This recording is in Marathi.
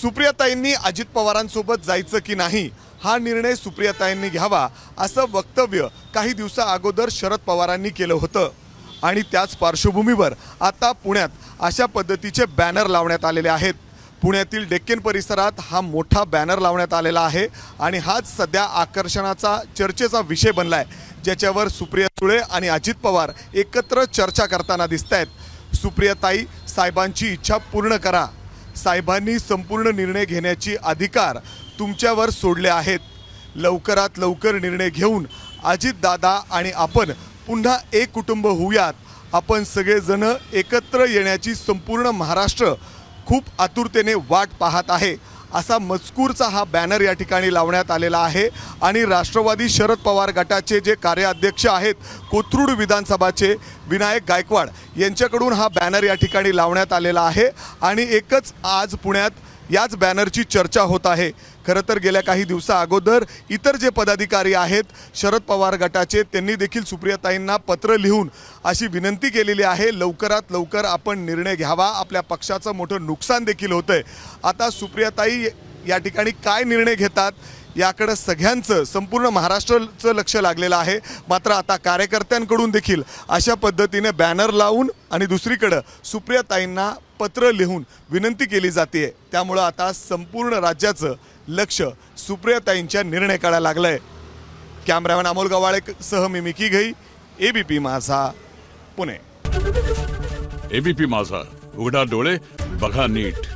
सुप्रियाताईंनी अजित पवारांसोबत जायचं की नाही हा निर्णय सुप्रियाताईंनी घ्यावा असं वक्तव्य काही दिवसा अगोदर शरद पवारांनी केलं होतं. आणि त्याच पार्श्वभूमीवर आता पुण्यात अशा पद्धतीचे बॅनर लावण्यात आलेले आहेत. पुण्यातील डेक्कन परिसरात हा मोठा बॅनर लावण्यात आलेला आहे आणि हाच सध्या आकर्षणाचा चर्चेचा विषय बनला आहे ज्याच्यावर सुप्रिया सुळे आणि अजित पवार एकत्र चर्चा करताना दिसत आहेत सुप्रियाताई साहेबांची इच्छा पूर्ण करा. साहेबांनी संपूर्ण निर्णय घेण्याची अधिकार तुमच्यावर सोडले आहेत. लवकरात लवकर निर्णय घेऊन अजितदादा आणि आपण पुन्हा एक कुटुंब होऊयात. आपण सगळेजण एकत्र येण्याची संपूर्ण महाराष्ट्र खूप आतुरतेने वाट पाहत आहे. असा मजकूरचा हा बॅनर या ठिकाणी लावण्यात आलेला आहे. आणि राष्ट्रवादी शरद पवार गटाचे जे कार्याध्यक्ष आहेत कोथरूड विधानसभाचे विनायक गायकवाड यांच्याकडून हा बॅनर या ठिकाणी लावण्यात आलेला आहे. आणि एकच आज पुण्यात याच बॅनरची चर्चा होत आहे. खरं तर गेल्या काही दिवसा अगोदर इतर जे पदाधिकारी आहेत शरद पवार गटाचे त्यांनी देखील सुप्रियाताईंना पत्र लिहून अशी विनंती केलेली आहे लवकरात लवकर आपण निर्णय घ्यावा. आपल्या पक्षाचं मोठं नुकसान देखील होतं आहे आता सुप्रियाताई या ठिकाणी काय निर्णय घेतात याकडं सगळ्यांचं संपूर्ण महाराष्ट्राचं लक्ष लागलेलं आहे. मात्र आता कार्यकर्त्यांकडून देखील अशा पद्धतीने बॅनर लावून आणि दुसरीकडं सुप्रियाताईंना पत्र लिहून विनंती केली जाते. त्यामुळं आता संपूर्ण राज्याचं लक्ष सुप्रियाताईंच्या निर्णयाकडे लागलं आहे कॅमेरामॅन अमोल गवाळे सह मी मिकी घई एबीपी माझा पुणे. एबीपी माझा. उघडा डोळे बघा नीट.